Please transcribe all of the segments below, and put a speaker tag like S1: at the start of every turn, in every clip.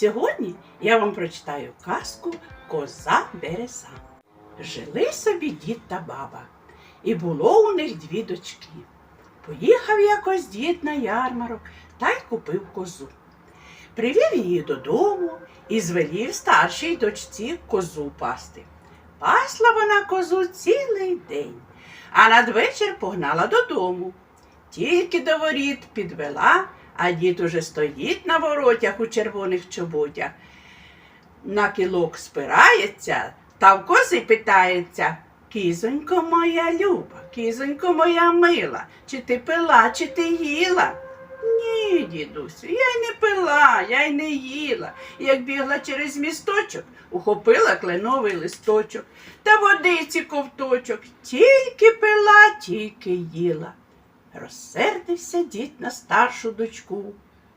S1: Сьогодні я вам прочитаю казку Коза Береса. Жили собі дід та баба, і було у них дві дочки. Поїхав якось дід на ярмарок та й купив козу. Привів її додому і звелів старшій дочці козу пасти. Пасла вона козу цілий день, а надвечір погнала додому. Тільки до воріт підвела, а дід уже стоїть на воротях у червоних чоботях. На кілок спирається та в кози питається. Кізонько моя люба, кізонько моя мила, чи ти пила, чи ти їла? Ні, дідусю, я й не пила, я й не їла. Як бігла через місточок, ухопила кленовий листочок та водиці ковточок. Тільки пила, тільки їла. Розсердився дід на старшу дочку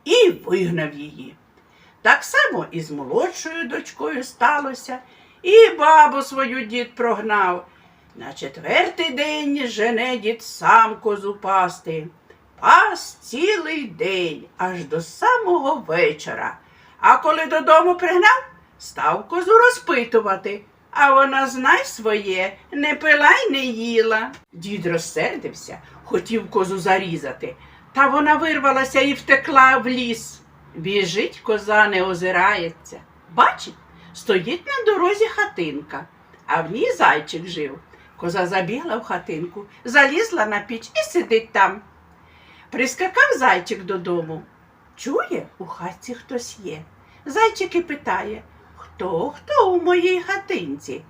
S1: і вигнав її. Так само і з молодшою дочкою сталося, і бабу свою дід прогнав. На четвертий день жене дід сам козу пасти. Пас цілий день, аж до самого вечора. А коли додому пригнав, став козу розпитувати. А вона, знай своє, не пила й не їла. Дід розсердився, хотів козу зарізати, та вона вирвалася і втекла в ліс. Біжить коза, не озирається. Бачить, стоїть на дорозі хатинка, а в ній зайчик жив. Коза забігла в хатинку, залізла на піч і сидить там. Прискакав зайчик додому. Чує, у хатці хтось є. Зайчик і питає, хто, хто у моїй хатинці?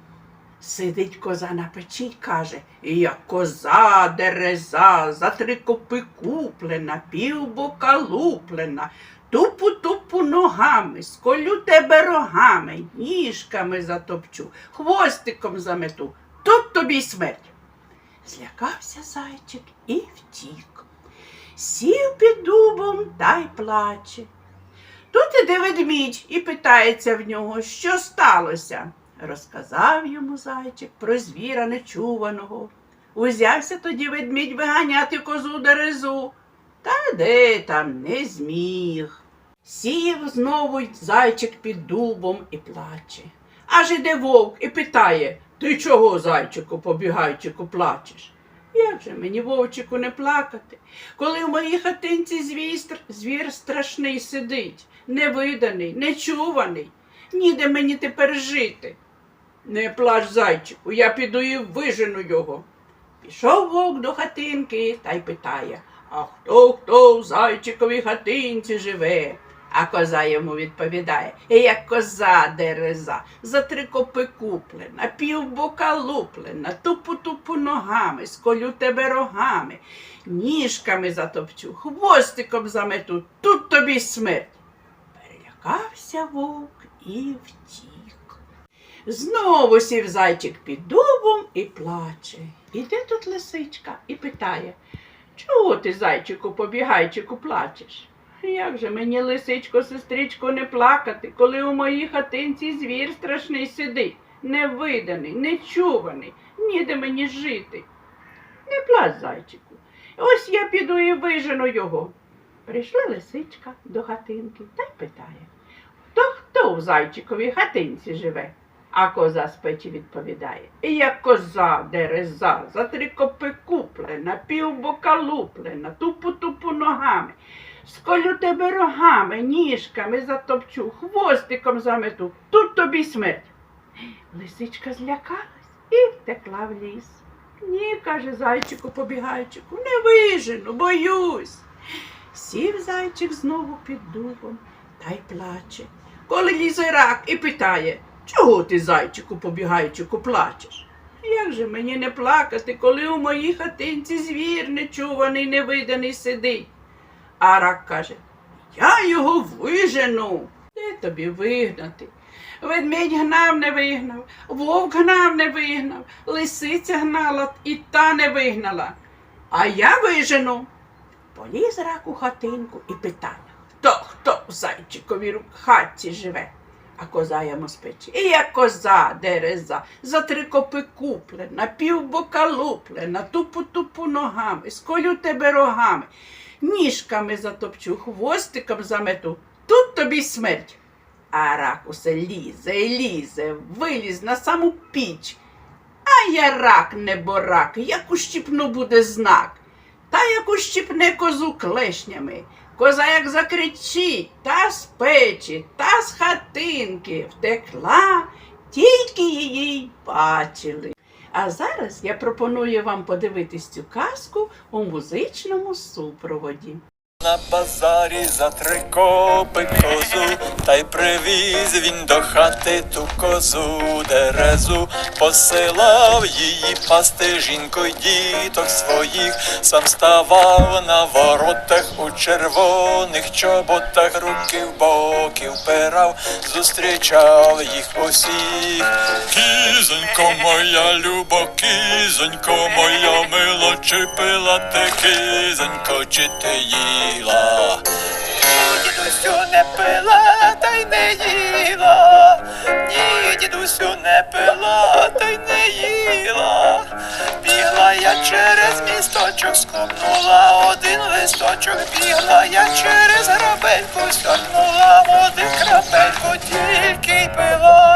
S1: Сидить коза на печі й каже, я коза дереза, за три копи куплена, півбока луплена, тупу-тупу ногами, сколю тебе рогами, ніжками затопчу, хвостиком замету, тут тобі смерть. Злякався зайчик і втік. Сів під дубом та й плаче. Тут іде ведмідь і питається в нього, що сталося. Розказав йому зайчик про звіра нечуваного. Узявся тоді ведмідь виганяти козу дерезу, та де там не зміг. Сів знову зайчик під дубом і плаче. Аж іде вовк і питає Ти чого, зайчику, побігайчику, плачеш? Як же мені, вовчику, не плакати, коли в моїй хатинці звістр, звір страшний сидить, невиданий, нечуваний, ніде мені тепер жити. Не плач, зайчику, я піду і вижену його. Пішов вовк до хатинки та й питає, а хто хто в зайчиковій хатинці живе? А коза йому відповідає, як коза дереза, за три копи куплена, півбока луплена, тупу-тупу ногами, сколю тебе рогами, ніжками затопчу, хвостиком замету, тут тобі смерть. Перелякався вовк і втік. Знову сів зайчик під дубом і плаче. Іде тут лисичка і питає, чого ти, зайчику, побігайчику, плачеш? Як же мені, лисичко, сестричко, не плакати, коли у моїй хатинці звір страшний сидить, невиданий, нечуваний, ніде мені жити. Не плач, зайчику. Ось я піду і вижену його. Прийшла лисичка до хатинки та й питає, хто хто в зайчиковій хатинці живе? А коза з печі відповідає, як коза дереза, за три копи куплена, півбока луплена, тупу-тупу ногами. Сколю тебе рогами, ніжками затопчу, хвостиком замету, тут тобі смерть. Лисичка злякалась і втекла в ліс. Ні, каже зайчику побігайчику, не вижену, боюсь. Сів зайчик знову під дубом та й плаче. Коли лізе рак і питає, чого ти, зайчику побігайчику, плачеш? Як же мені не плакати, коли у моїй хатинці звір нечуваний, невиданий сидить? А рак каже, я його вижену. Де тобі вигнати? Ведмідь гнав, не вигнав, вовк гнав, не вигнав, лисиця гнала і та не вигнала. А я вижену. Поліз рак у хатинку і питає, хто хто в зайчиковій хатці живе? А коза йому з. І як коза дереза, за три копи куплена, півбока луплена, тупу-тупу ногами, сколю тебе рогами, ніжками затопчу, хвостиком замету, тут тобі смерть. А рак усе лізе лізе, виліз на саму піч. А я рак, не борак, як ущипну буде знак. Та як ущипне козу клешнями. Коза як закричить, та з печі, та з хатинки втекла, тільки її й бачили. А зараз я пропоную вам подивитись цю казку у музичному супроводі.
S2: На базарі за три копи козу, та й привіз він до хати ту козу дерезу, посилав її пасти жінку й діток своїх, сам ставав на воротах у червоних чоботах, руки в боки впирав, зустрічав їх усіх. Кізонько моя любо, кізонько моя мила, чи пила ти? Кізонько, чи ти їла? Ні, дідусю не пила, та й не їла. Ні, дідусю не пила, та й не їла. Бігла я через місточок, скопнула один листочок, бігла я через грабельку, сьорнула води крапельку, тільки й пила,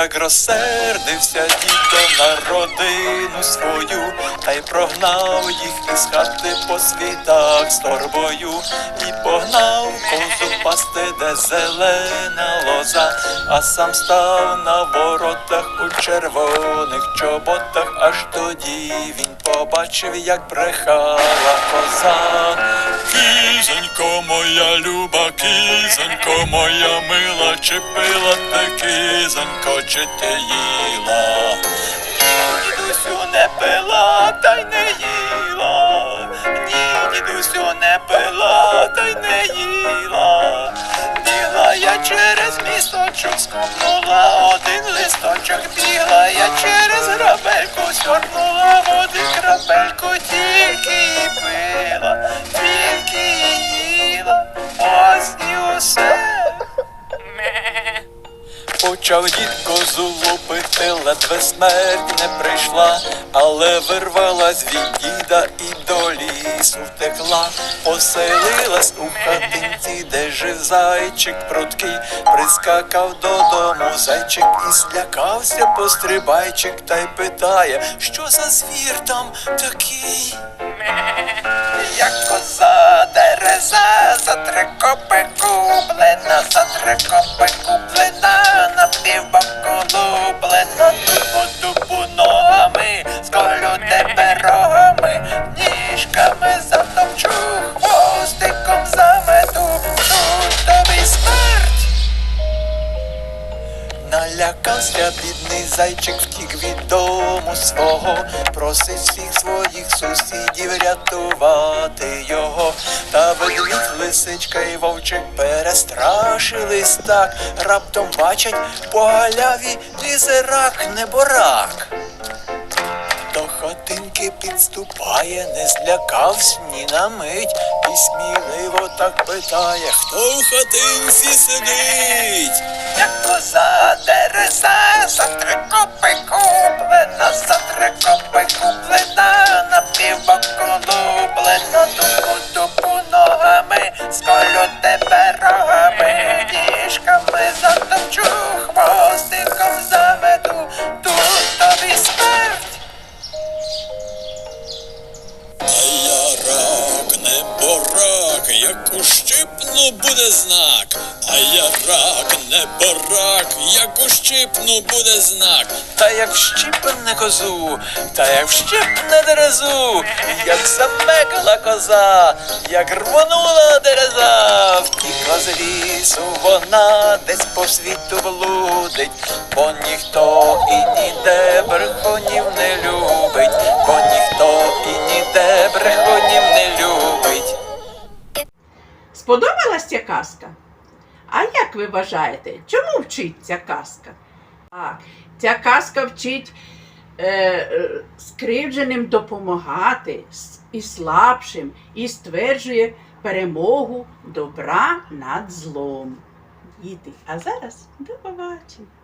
S2: Як розсердився дідо на родину свою, та й прогнав їх із хати по світах з торбою, і погнав козу пасти, де зелена лоза, а сам став на воротах у червоних чоботах, аж тоді він побачив, як брехала коза. Кізонько моя люба, кізонько моя мила, чи пила ти кізонько, чи ти їла? Ні, дідусю не пила, та й не їла. Ні, дідусю не пила, та й не їла. Бігла я через місточок, скопнула один листочок, бігла я через грабельку, сьорнула води крапельку, тільки і пила, Почав дід козу лупити, ледве смерть не прийшла, але вирвалась від діда і до лісу втекла, поселилась у хатинці, де жив зайчик пруткий, прискакав додому зайчик і злякався пострибайчик, та й питає, що за звір там такий. Як коза дереза, за три копи куплена, за три копи куплена, на півбоку луплена, тупу тупу Налякався бідний зайчик, втік від дому свого, просить всіх своїх сусідів рятувати його. Та ведмідь, лисичка і вовчик перестрашились так, раптом бачать по галяві лізе рак, неборак. До підступає, не злякавсь ні на мить, і сміливо так питає, хто в хатинці сидить? Як коза дереза, борак, як ущипну буде знак. А я рак, не борак, як ущипну буде знак. Та як вщипне козу, та як вщипне дерезу, як замекала коза, як рвонула дереза, втікла з лісу вона десь по світу блудить, бо ніхто і ніде брехунів не любить, бо ніхто і ніде брехунів
S1: Сподобалась ця казка? А як ви вважаєте, чому вчить ця казка? А, ця казка вчить е, е, скривдженим допомагати і слабшим, і стверджує перемогу добра над злом. Діти, а зараз до побачення.